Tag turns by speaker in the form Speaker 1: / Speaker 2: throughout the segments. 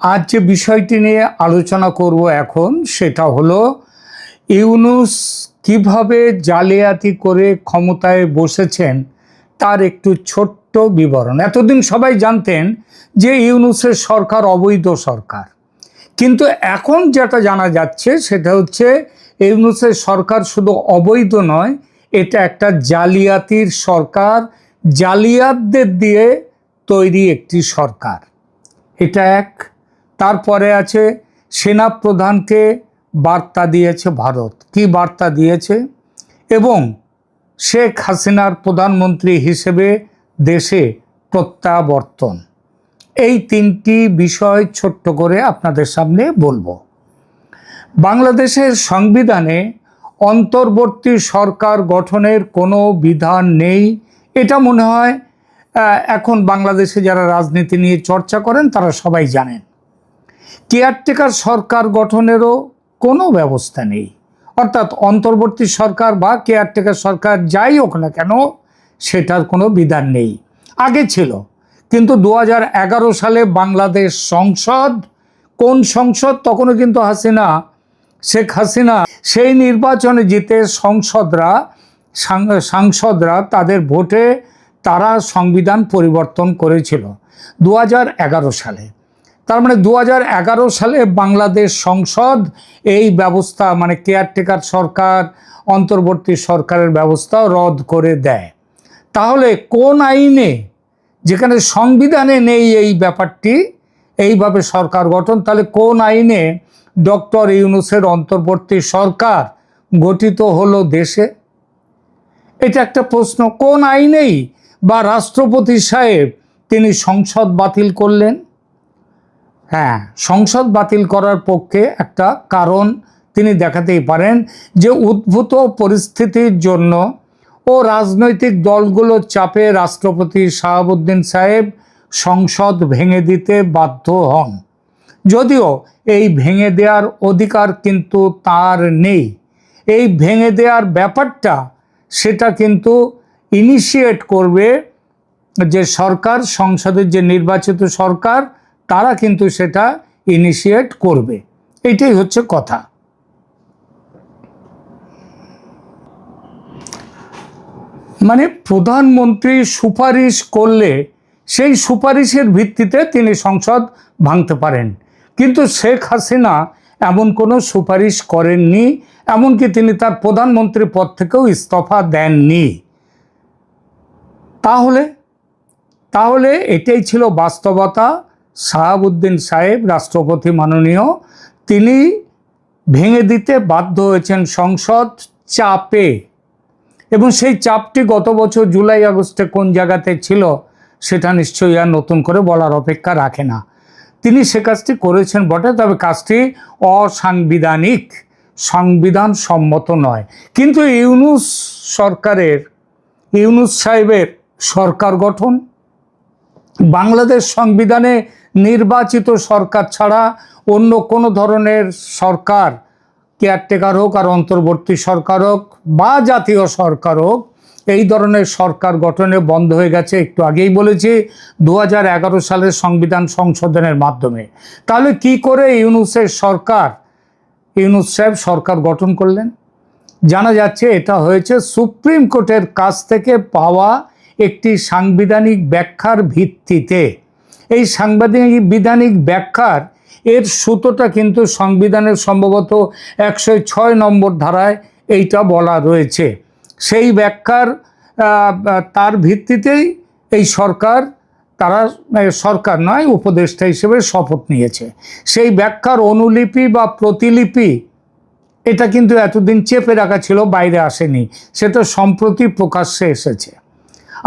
Speaker 1: আজ যে বিষয়টি নিয়ে আলোচনা করব এখন, সেটা হলো ইউনুস কীভাবে জালিয়াতি করে ক্ষমতায় বসেছেন তার একটু ছোট্ট বিবরণ। এতদিন সবাই জানতেন যে ইউনুসের সরকার অবৈধ সরকার। কিন্তু এখন যেটা জানা যাচ্ছে, সেটা হচ্ছে ইউনুসের সরকার শুধু অবৈধ নয়, এটা একটা জালিয়াতির সরকার, জালিয়াতদের দিয়ে তৈরি একটি সরকার। এটা এক। তারপরে আছে সেনা প্রধানকে বার্তা দিয়েছে ভারত। কি বার্তা দিয়েছে? এবং শেখ হাসিনার প্রধানমন্ত্রী হিসেবে দেশে প্রত্যাবর্তন। এই তিনটি বিষয় ছোট্ট করে আপনাদের সামনে বলব। বাংলাদেশের সংবিধানে অন্তর্বর্তী সরকার গঠনের কোনো বিধান নেই। এটা মনে হয় এখন বাংলাদেশে যারা রাজনীতি নিয়ে চর্চা করেন, তারা সবাই জানেন। কেয়ারটেকার সরকার গঠনেরও কোনো ব্যবস্থা নেই। অর্থাৎ অন্তর্বর্তী সরকার বা কেয়ারটেকার সরকার যাই হোক না কেন, সেটার কোনো বিধান নেই। আগে ছিল, কিন্তু দু হাজার এগারো সালে বাংলাদেশ সংসদ, কোন সংসদ, তখনও কিন্তু হাসিনা, শেখ হাসিনা সেই নির্বাচনে জিতে সংসদরা সাংসদরা তাদের ভোটে তারা সংবিধান পরিবর্তন করেছিল দু হাজার এগারো সালে। তার মানে দু হাজার এগারো সালে বাংলাদেশ সংসদ এই ব্যবস্থা মানে কেয়ারটেকার সরকার, অন্তর্বর্তী সরকারের ব্যবস্থা রদ করে দেয়। তাহলে কোন আইনে, যেখানে সংবিধানে নেই এই ব্যাপারটি, এইভাবে সরকার গঠন, তাহলে কোন আইনে ডক্টর ইউনুসের অন্তর্বর্তী সরকার গঠিত হলো দেশে? এটা একটা প্রশ্ন। কোন আইনেই বা রাষ্ট্রপতি সাহেব তিনি সংসদ বাতিল করলেন? হ্যাঁ সংসদ বাতিল করার পক্ষে একটা কারণ তিনি দেখাতেই পারেন যে উদ্ভূত পরিস্থিতির জন্য ও রাজনৈতিক দলগুলোর চাপে রাষ্ট্রপতি শাহাবুদ্দিন সাহেব সংসদ ভেঙে দিতে বাধ্য হন। যদিও এই ভেঙে দেওয়ার অধিকার কিন্তু তার নেই। এই ভেঙে দেওয়ার ব্যাপারটা সেটা কিন্তু ইনিশিয়েট করবে যে সরকার, সংসদের যে নির্বাচিত সরকার তারা কিন্তু সেটা ইনিশিয়েট করবে। এটাই হচ্ছে কথা। মানে প্রধানমন্ত্রী সুপারিশ করলে সেই সুপারিশের ভিত্তিতে তিনি সংসদ ভাঙতে পারেন। কিন্তু শেখ হাসিনা এমন কোনো সুপারিশ করেননি, এমনকি তিনি তার প্রধানমন্ত্রী পদ থেকেও ইস্তফা দেননি। তাহলে তাহলে এটাই ছিল বাস্তবতা। শাহাবুদ্দিন সাহেব, রাষ্ট্রপতি মাননীয়, তিনি ভেঙে দিতে বাধ্য হয়েছেন সংসদ চাপে। এবং সেই চাপটি গত বছর জুলাই, আগস্টে কোন জায়গাতে ছিল, সেটা নিশ্চয়ই আর নতুন করে বলার অপেক্ষা রাখে না। তিনি সে কাজটি করেছেন বটে, তবে কাজটি অসাংবিধানিক সংবিধান সম্মত নয়। কিন্তু ইউনুস সরকারের, ইউনুস সাহেবের সরকার গঠন, বাংলাদেশ সংবিধানে নির্বাচিত সরকার ছাড়া অন্য কোনো ধরনের সরকার কেয়ারটেকার হোক আর অন্তর্বর্তী সরকার হোক বা জাতীয় সরকার হোক, এই ধরনের সরকার গঠনে বন্ধ হয়ে গেছে। একটু আগেই বলেছি, দু হাজার এগারো সালের সংবিধান সংশোধনের মাধ্যমে। তাহলে কি করে ইউনুসের সরকার, ইউনুস সাহেব সরকার গঠন করলেন? জানা যাচ্ছে এটা হয়েছে সুপ্রিম কোর্টের কাছ থেকে পাওয়া একটি সাংবিধানিক ব্যাখ্যার ভিত্তিতে। এই সাংবিধানিক বিধানিক ব্যাখ্যার এর সুতোটা কিন্তু সংবিধানের সম্ভবত একশো ছয় নম্বর ধারায় এইটা বলা রয়েছে। সেই ব্যাখ্যার তার ভিত্তিতেই এই সরকার, তারা সরকার নয়, উপদেষ্টা হিসেবে শপথ নিয়েছে। সেই ব্যাখ্যার অনুলিপি বা প্রতিলিপি, এটা কিন্তু এতদিন চেপে রাখা ছিল, বাইরে আসেনি। সেটা সম্প্রতি প্রকাশ্যে এসেছে।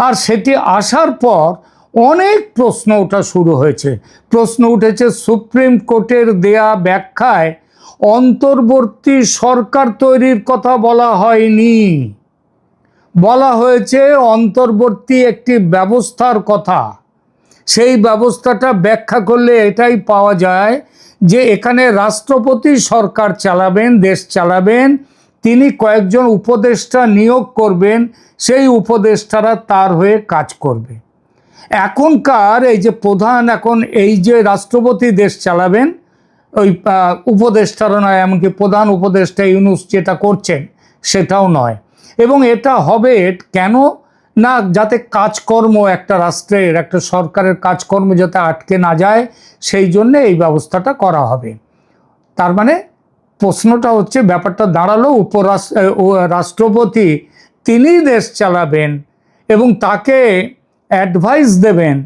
Speaker 1: আর সেটি আসার পর অনেক প্রশ্ন ওঠা শুরু হয়েছে। প্রশ্ন উঠেছে, সুপ্রিম কোর্টের দেয়া ব্যাখ্যায় অন্তর্বর্তী সরকার তৈরির কথা বলা হয়নি। বলা হয়েছে, অন্তর্বর্তী একটি ব্যবস্থার কথা। সেই ব্যবস্থাটা ব্যাখ্যা করলে এটাই পাওয়া যায় যে এখানে রাষ্ট্রপতি সরকার চালাবেন, দেশ চালাবেন, তিনি কয়েকজন উপদেষ্টা নিয়োগ করবেন, সেই উপদেষ্টারা তার হয়ে কাজ করবে। এখনকার এই যে প্রধান এখন এই যে রাষ্ট্রপতি দেশ চালাবেন, ওই উপদেষ্টারও নয়, এমনকি প্রধান উপদেষ্টা ইউনুস যেটা করছেন সেটাও নয়। এবং এটা হবে কেন না, যাতে কাজকর্ম একটা রাষ্ট্রের, একটা সরকারের কাজকর্ম যাতে আটকে না যায়, সেই জন্যে এই ব্যবস্থাটা করা হবে। তার মানে প্রশ্নটা হচ্ছে, ব্যাপারটা দাঁড়াল উপরাষ্ট্র রাষ্ট্রপতি তিনি দেশ চালাবেন এবং তাকে অ্যাডভাইস দেবেন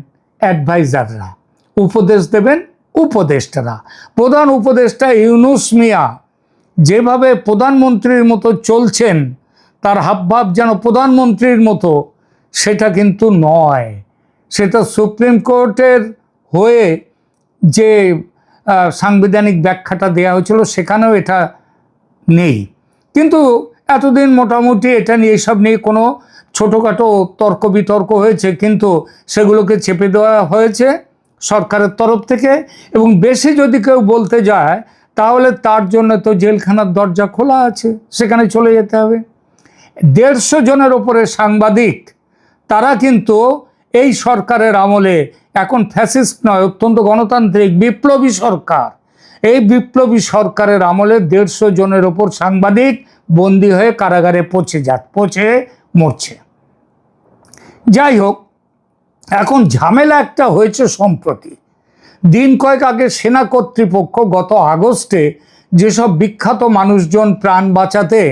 Speaker 1: অ্যাডভাইজাররা, উপদেশ দেবেন উপদেষ্টারা। প্রধান উপদেষ্টা ইউনুস মিয়া যেভাবে প্রধানমন্ত্রীর মতো চলছেন, তার হাবভাব যেন প্রধানমন্ত্রীর মতো, সেটা কিন্তু নয়। সেটা সুপ্রিম কোর্টের হয়ে যে সাংবিধানিক ব্যাখ্যাটা দেওয়া হয়েছিল, সেখানেও এটা নেই। কিন্তু এতদিন মোটামুটি এটা নিয়ে এসব নিয়ে কোনো ছোটোখাটো তর্ক বিতর্ক হয়েছে, কিন্তু সেগুলোকে চেপে দেওয়া হয়েছে সরকারের তরফ থেকে। এবং বেশি যদি কেউ বলতে যায়, তাহলে তার জন্য তো জেলখানার দরজা খোলা আছে, সেখানে চলে যেতে হবে। দেড়শো জনের ওপরে সাংবাদিক, তারা কিন্তু এই সরকারের আমলে এখন ফ্যাসিস্ট নয়, অত্যন্ত গণতান্ত্রিক, বিপ্লবী সরকার। এই বিপ্লবী সরকারের আমলে দেড়শো জনের ওপর সাংবাদিক বন্দী হয়ে কারাগারে পচে যা পচে মরছে। যাই হোক এখন ঝামেলা একটা হয়েছে সম্প্রতি। দিন কয়েক আগে সেনা কর্তৃপক্ষ গত আগস্টে যেসব বিখ্যাত মানুষজন প্রাণ বাঁচাতে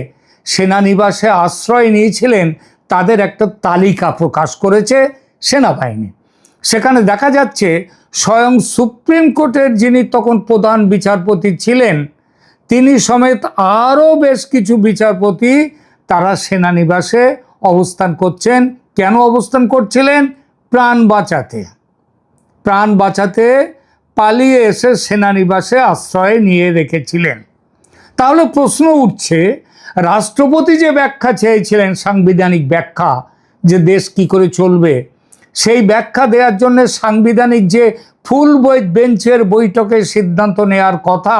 Speaker 1: সেনানিবাসে আশ্রয় নিয়েছিলেন, তাদের একটা তালিকা প্রকাশ করেছে সেনাবাহিনী। সেখানে দেখা যাচ্ছে, স্বয়ং সুপ্রিম কোর্টের যিনি তখন প্রধান বিচারপতি ছিলেন, তিনি সমেত আরও বেশ কিছু বিচারপতি তারা সেনানিবাসে অবস্থান করছেন কেন অবস্থান করছিলেন? প্রাণ বাঁচাতে। প্রাণ বাঁচাতে পালিয়ে এসে সেনানিবাসে আশ্রয় নিয়ে রেখেছিলেন। তাহলে প্রশ্ন উঠছে, রাষ্ট্রপতি যে ব্যাখ্যা চেয়েছিলেন, সাংবিধানিক ব্যাখ্যা, যে দেশ কি করে চলবে, সেই ব্যাখ্যা দেওয়ার জন্য সাংবিধানিক যে ফুল বেঞ্চের বৈঠকে সিদ্ধান্ত নেওয়ার কথা,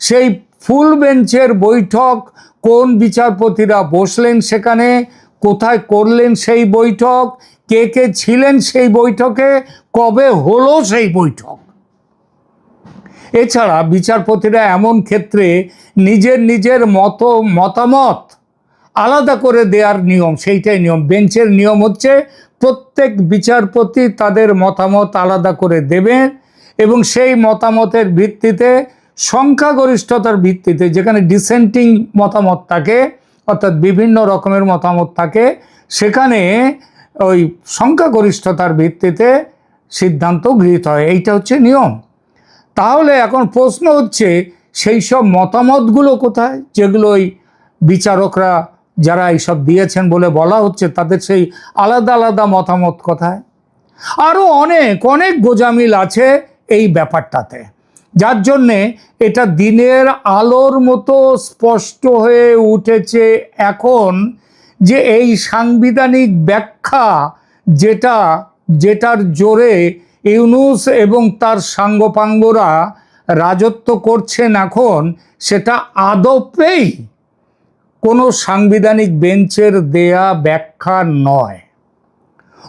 Speaker 1: সেই ফুল বেঞ্চের বৈঠক কোন বিচারপতিরা বসলেন সেখানে? কোথায় করলেন সেই বৈঠক? কে কে ছিলেন সেই বৈঠকে? কবে হলো সেই বৈঠক? এছাড়া বিচারপতিরা এমন ক্ষেত্রে নিজের নিজের মত, মতামত আলাদা করে দেওয়ার নিয়ম, সেইটাই নিয়ম। বেঞ্চের নিয়ম হচ্ছে প্রত্যেক বিচারপতি তাদের মতামত আলাদা করে দেবে এবং সেই মতামতের ভিত্তিতে সংখ্যাগরিষ্ঠতার ভিত্তিতে যেখানে ডিসেন্টিং মতামত থাকে অর্থাৎ বিভিন্ন রকমের মতামত থাকে, সেখানে ওই সংখ্যাগরিষ্ঠতার ভিত্তিতে সিদ্ধান্ত গৃহীত হয়। এইটা হচ্ছে নিয়ম। তাহলে এখন প্রশ্ন হচ্ছে, সেই সব মতামতগুলো কোথায়? যেগুলো ওই বিচারকরা যারা এইসব দিয়েছেন বলে বলা হচ্ছে, তাদের সেই আলাদা আলাদা মতামত কোথায়? আরও অনেক অনেক গোজামিল আছে এই ব্যাপারটাতে। যার জন্যে এটা দিনের আলোর মতো স্পষ্ট হয়ে উঠেছে এখন যে এই সাংবিধানিক ব্যাখ্যা যেটা, যেটার জোরে ইউনুস এবং তার সাঙ্গপাঙ্গরা রাজত্ব করছেন এখন, সেটা আদপেই কোনো সাংবিধানিক বেঞ্চের দেয়া ব্যাখ্যা নয়।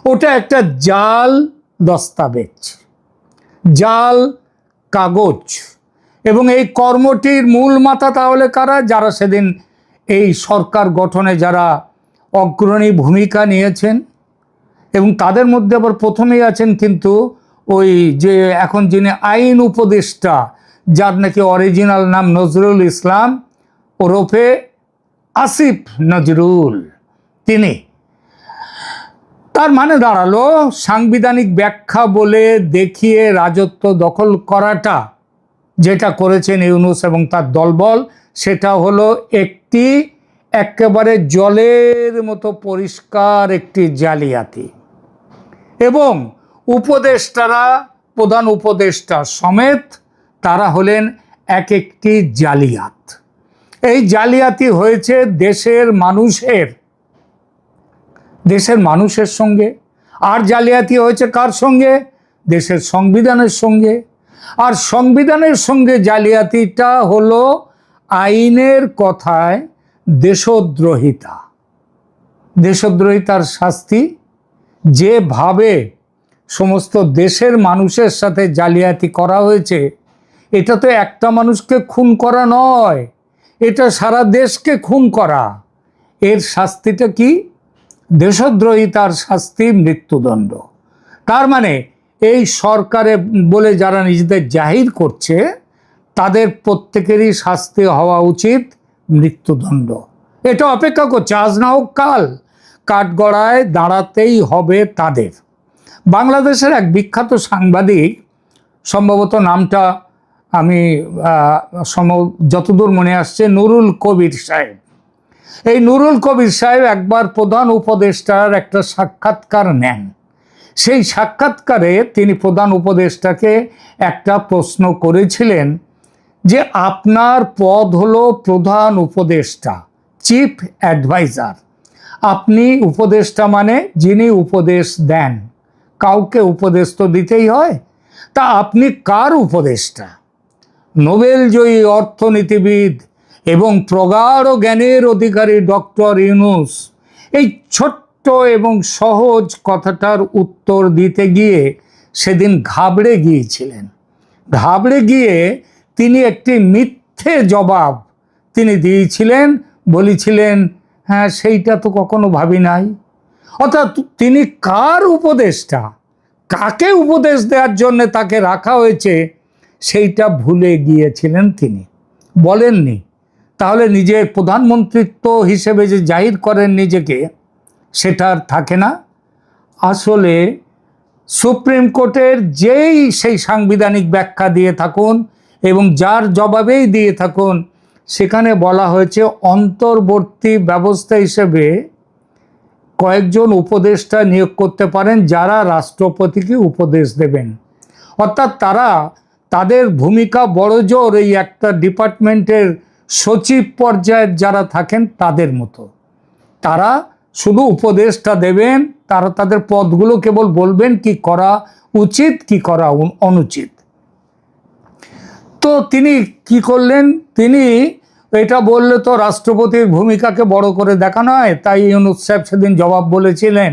Speaker 1: ওটা একটা জাল দস্তাবেজ। জাল কাগজ। এবং এই কর্মটির মূল মাথা তাহলে কারা? যারা সেদিন এই সরকার গঠনে যারা অগ্রণী ভূমিকা নিয়েছেন। এবং তাদের মধ্যে আবার প্রথমেই আছেন কিন্তু ওই যে এখন যিনি আইন উপদেষ্টা, যার নাকি অরিজিনাল নাম নজরুল ইসলাম ওরফে আসিফ নজরুল। তিনি তার মানে দাঁড়াল, সাংবিধানিক ব্যাখ্যা বলে দেখিয়ে রাজত্ব দখল করাটা যেটা করেছেন ইউনুস এবং তার দলবল, সেটা হলো একটি একেবারে জলের মতো পরিষ্কার একটি জালিয়াতি। এবং উপদেষ্টারা, প্রধান উপদেষ্টা সমেত, তারা হলেন এক একটি জালিয়াত। এই জালিয়াতি হয়েছে দেশের মানুষের দেশের মানুষের সঙ্গে। আর জালিয়াতি হয়েছে কার সঙ্গে? দেশের সংবিধানের সঙ্গে। আর সংবিধানের সঙ্গে জালিয়াতিটা হলো আইনের কথায় দেশদ্রোহিতা। দেশদ্রোহিতার শাস্তি যেভাবে সমস্ত দেশের মানুষের সাথে জালিয়াতি করা হয়েছে, এটা তো একটা মানুষকে খুন করা নয়, এটা সারা দেশকে খুন করা। এর শাস্তিটা কি? দেশদ্রোহিতার শাস্তি, মৃত্যুদণ্ড। তার মানে এই সরকারে বলে যারা নিজেদের জাহির করছে, তাদের প্রত্যেকেরই শাস্তি হওয়া উচিত, মৃত্যুদণ্ড। এটা অপেক্ষা করছে, আজ না হোক কাল কাঠগড়ায় দাঁড়াতেই হবে তাদের। বাংলাদেশের এক বিখ্যাত সাংবাদিক, সম্ভবত নামটা আমি সম্ভব- যতদূর মনে আসছে, নুরুল কবির সাহেব। এই নুরুল কবির সাহেব একবার প্রধান উপদেষ্টার একটা সাক্ষাৎকার নেন। সেই সাক্ষাৎকারে তিনি প্রধান উপদেষ্টাকে একটা প্রশ্ন করেছিলেন যে, আপনার পদ হলো প্রধান উপদেষ্টা, চিফ অ্যাডভাইজার। আপনি উপদেষ্টা মানে যিনি উপদেশ দেন। কাউকে উপদেশ তো দিতেই হয়। তা আপনি কার উপদেষ্টা? নোবেল জয়ী অর্থনীতিবিদ এবং প্রগাঢ় জ্ঞানের অধিকারী ডক্টর ইউনুস। এই ছোট্ট এবং সহজ কথাটার উত্তর দিতে গিয়ে সেদিন ঘাবড়ে গিয়েছিলেন। ঘাবড়ে গিয়ে তিনি একটি মিথ্যে জবাব তিনি দিয়েছিলেন, বলেছিলেন হ্যাঁ সেইটা তো কখনো ভাবি নাই। অর্থাৎ তিনি কার উপদেশটা কাকে উপদেশ দেওয়ার জন্য তাকে রাখা হয়েছে? সেইটা ভুলে গিয়েছিলেন তিনি। বলেননি তাহলে নিজের প্রধানমন্ত্রিত্ব হিসেবে যে জাহির করেন নিজেকে, সেটা আর থাকে না। আসলে সুপ্রিম কোর্টের যেই সেই সাংবিধানিক ব্যাখ্যা দিয়ে থাকুন এবং যার জবাবেই দিয়ে থাকুন, সেখানে বলা হয়েছে অন্তর্বর্তী ব্যবস্থা হিসেবে কয়েকজন উপদেষ্টা নিয়োগ করতে পারেন যারা রাষ্ট্রপতিকে উপদেশ দেবেন। অর্থাৎ তারা তাদের ভূমিকা বড়জোর এই একটা ডিপার্টমেন্টের সচিব পর্যায়ের যারা থাকেন তাদের মতো। তারা শুধু উপদেশটা দেবেন, তারা তাদের পদগুলো কেবল বলবেন কি করা উচিত, কি করা অনুচিত। তো তিনি কি করলেন? তিনি এটা বললে তো রাষ্ট্রপতির ভূমিকাকে বড় করে দেখানো হয় তাই ইউনুস সাহেব সেদিন জবাব বলেছিলেন